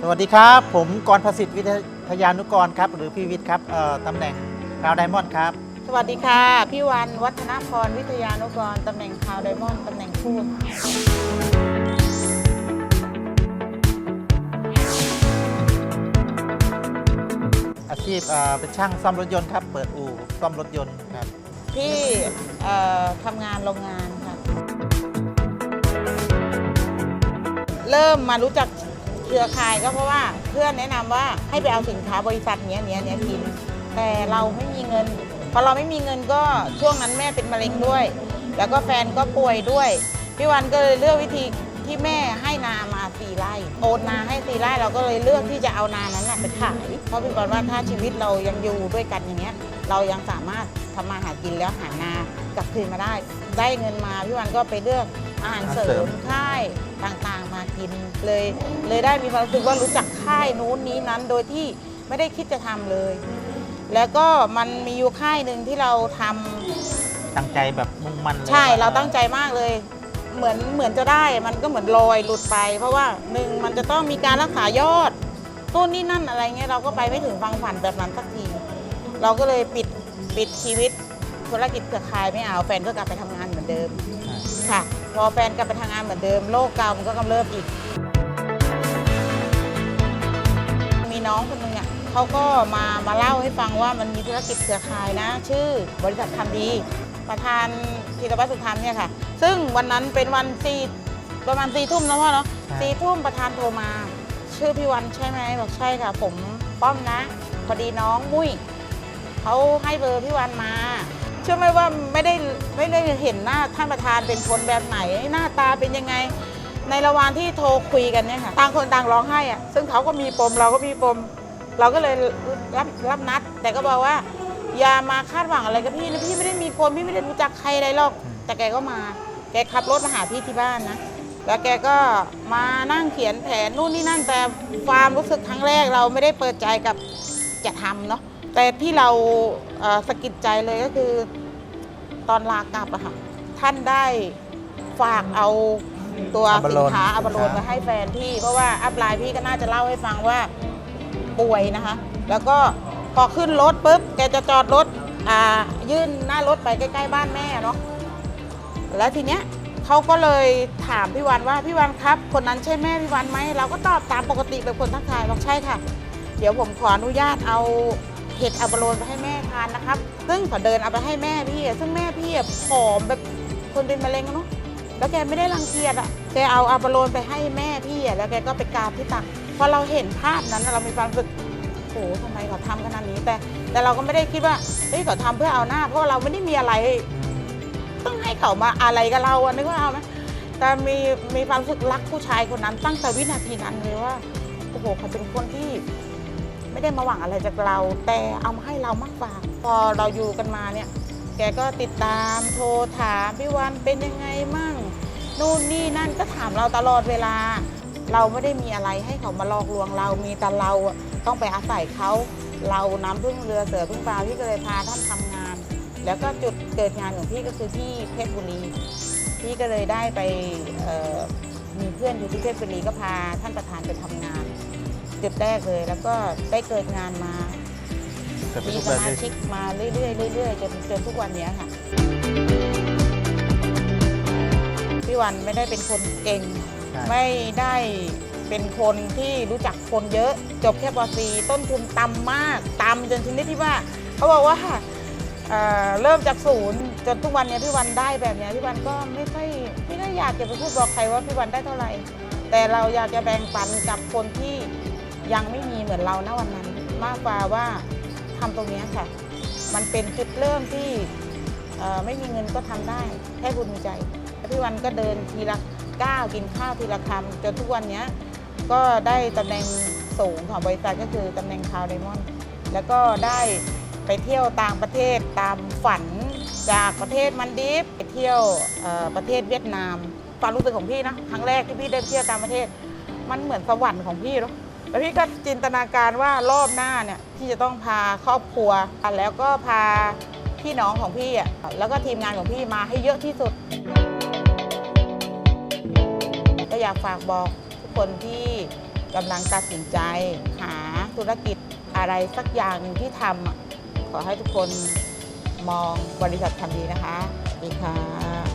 สวัสดีครับ ผมกรณ์ประสิทธิ์วิทยานุกรครับ หรือพี่วิทย์ครับเอ่อตำแหน่งดาวไดมอนด์ครับ สวัสดีค่ะ พี่วันวัฒนพรวิทยานุกรตำแหน่งคาวไดมอนด์ตำแหน่งพูดอาชีพเอ่อเป็นช่างซ่อมรถยนต์ครับ เปิดอู่ซ่อมรถยนต์ครับพี่เอ่อทำงานโรงงานค่ะ เริ่มมารู้จัก เครือข่ายก็เพราะว่าเพื่อนแนะนำว่าให้ไปเอาสินค้าบริษัทเนี้ยเนี้ยเนี้ยกิน แต่เราไม่มีเงินพอเราไม่มีเงินก็ช่วงนั้นแม่เป็นมะเร็งด้วย แล้วก็แฟนก็ป่วยด้วยพี่วันก็เลยเลือกวิธีที่แม่ให้นามาสี่ไร่โอนนาให้สี่ไร่เราก็เลยเลือกที่จะเอานานั้นน่ะไปขายเพราะพี่วันว่าถ้าชีวิตเรายังอยู่ด้วยกันอย่างเงี้ย เรายังสามารถทำมาหากินแล้วหานา กลับคืนมาได้ ได้เงินมาพี่วันก็ไปเลือก อาหารเสริอาหารเสริมมค่ายต่างๆมากินเลย เลยได้มีความรู้สึกว่ารู้จักค่ายนู้นนี้นั้นโดยที่ไม่ได้คิดจะทำเลย แล้วก็มันมีอยู่ค่ายหนึ่งที่เราทำตั้งใจแบบมุ่งมั่นเลยใช่ว่เราตั้งใจมากเลย เหมือนเหมือนจะได้มันก็เหมือนลอยหลุดไป เพราะว่าหนึ่งมันจะต้องมีการรักษายอดต้นนี่นั่นอะไรเงี้ยเราก็ไปไม่ถึงฟังฝันแบบนั้นสักที เราก็เลยปิดปิดชีวิตธุรกิจเครือข่ายไม่เอาแฟนก็กลับไปทำงานเหมือนเดิมค่ะพ อแฟนกลับไปทำงานเหมือนเดิมโรคเก่ามันก็กำเริบอีก มีน้องคนหนึงอะเขาก็มามาเล่าให้ฟังว่ามันมีธุรกิจเครือข่ายนะ ชื่อบริษัททำดีประธานธีรวัตรสุธรรมเนี่ยค่ะ ซึ่งวันนั้นเป็นวันสี่ประมาณสี่ทุ่มนะพ่อเนาะสี่ทุ่มประธานโทรมา ชื่อพี่วันใช่ไหมบอกใช่ค่ะ ผมป้อมนะ พอดีน้องมุ้ยเขาให้เบอร์พี่วันมาเชื่อไหมว่าไม่ได้ไม่ได้เห็นหน้าท่านประธานเป็นคนแบบไหนหน้าตาเป็นยังไง ในระหว่างที่โทรคุยกันเนี่ยค่ะต่างคนต่างร้องไห้อะซึ่งเขาก็มีปมเราก็มีปม เราก็เลยรับรับนัด แต่ก็บอกว่า อย่ามาคาดหวังอะไรกับพี่นะพี่ไม่ได้มีคนพี่ไม่ได้รู้จักใครอะไรหรอก แต่แกก็มา แกขับรถมาหาพี่ที่บ้านนะแล้วแกก็มานั่งเขียนแผนนู่นนี่นั่นแต่ความรู้สึกครั้งแรกเราไม่ได้เปิดใจกับจะทำเนาะแต่ที่เรา สะกิดใจเลยก็คือ ตอนลากลับอะค่ะ ท่านได้ฝากเอาตัวอัปสิโลนนค้าอัปโลนสินค้ามาให้แฟนพี่ เพราะว่าอัพไลน์พี่ก็น่าจะเล่าให้ฟังว่าป่วยนะคะ แล้วก็พอขึ้นรถปุ๊บแกจะจอดรถอ่ายื่นหน้ารถไปใกล้ ๆ บ้านแม่เนาะแล้วทีเนี้ยเขาก็เลยถามพี่วันว่าพี่วันครับ คนนั้นใช่แม่พี่วันไหมเราก็ตอบตามปกติแบบคนทักทายบอกใช่ค่ะ เดี๋ยวผมขออนุญาตเอาเห็ดอัปโลนไปให้แม่ ทานนะครับ ซึ่งขอเดินเอาไปให้แม่พี่ซึ่งแม่พี่ผอมแบบคนเป็นมะเร็งเนาะแล้วแกไม่ได้รังเกียจอะแกเอาอัปโลนไปให้แม่พี่อะแล้วแกก็ไปกราบที่ตักพอเราเห็นภาพนั้นเรามีความรู้สึกโอ้โหทำไมเขาทำขนาดนี้แต่ แต่เราก็ไม่ได้คิดว่าเฮ้ยเขาทำเพื่อเอาหน้า เพราะเราไม่ได้มีอะไร ต้องให้เขามาอะไรกับเราอะนึกว่าเอาไหมแต่มีมีความรู้สึกรักผู้ชายคนนั้นตั้งแต่วินาทีนั้นเลยว่าโอ้โหเขาเป็นคนที่ ไม่ได้มาหวังอะไรจากเรา แต่เอามาให้เรามากกว่าพอเราอยู่กันมาเนี่ย แกก็ติดตามโทรถามพี่วันเป็นยังไงมั่งนู่นนี่นั่นก็ถามเราตลอดเวลา เราไม่ได้มีอะไรให้เขามาหลอกลวงเรามีแต่เราต้องไปอาศัยเขาเราน้ำพึ่งเรือเสือพึ่งปลาพี่ก็เลยพาท่านทำงาน แล้วก็จุดเกิดงานของพี่ก็คือที่เพชรบุรีพี่ก็เลยได้ไปมีเพื่อนอยู่ที่เพชรบุรีก็พาท่านประธานไปทำงาน จุดแรกเลย แล้วก็ได้เกิดงานมาเกิดเป็นมีรูปสแบบมาเลยชิกมาเรื่อยๆเรื่อยๆจนจนทุกวันเนี้ยค่ะ พี่วันไม่ได้เป็นคนเก่งใช่ไม่ได้เป็นคนที่รู้จักคนเยอะจบแค่ป .4 ต้นทุนต่ำมากต่ำจนชนิดที่ว่า เขาบอกว่าเอ่อเริ่มจากศูนย์จนทุกวันเนี้ยพี่วันได้แบบเนี้ยพี่วันก็ไม่ค่อยไม่ได้อยากจะไปพูดบอกใครว่าพี่วันได้เท่าไหร่ แต่เราอยากจะแบ่งปันกับคนที่ ยังไม่มีเหมือนเราณวันนั้น มากกว่าว่าทำตรงนี้ค่ะ มันเป็นจุดเริ่มที่ไม่มีเงินก็ทำได้แค่บุญมีใจพี่วันก็เดินทีละก้าวกินข้าวทีละคำจนทุกวันนี้ก็ได้ตำแหน่งสูงของบริษัทก็คือตำแหน่งคาวไดมอนด์แล้วก็ได้ไปเที่ยวต่างประเทศตามฝันจากประเทศมันดีฟไปเที่ยวประเทศเวียดนามความรู้สึกของพี่นะครั้งแรกที่พี่ได้เที่ยวต่างประเทศ มันเหมือนสวรรค์ของพี่เนาะ แล้วพี่ก็จินตนาการว่ารอบหน้าเนี่ยพี่จะต้องพาครอบครัว แล้วก็พาพี่น้องของพี่อะแล้วก็ทีมงานของพี่มาให้เยอะที่สุด ก็อยากฝากบอกทุกคนที่กำลังตัดสินใจ หาธุรกิจอะไรสักอย่างหนึ่งที่ทำขอให้ทุกคนมองบริษัททำดีนะคะสวัสดีค่ะ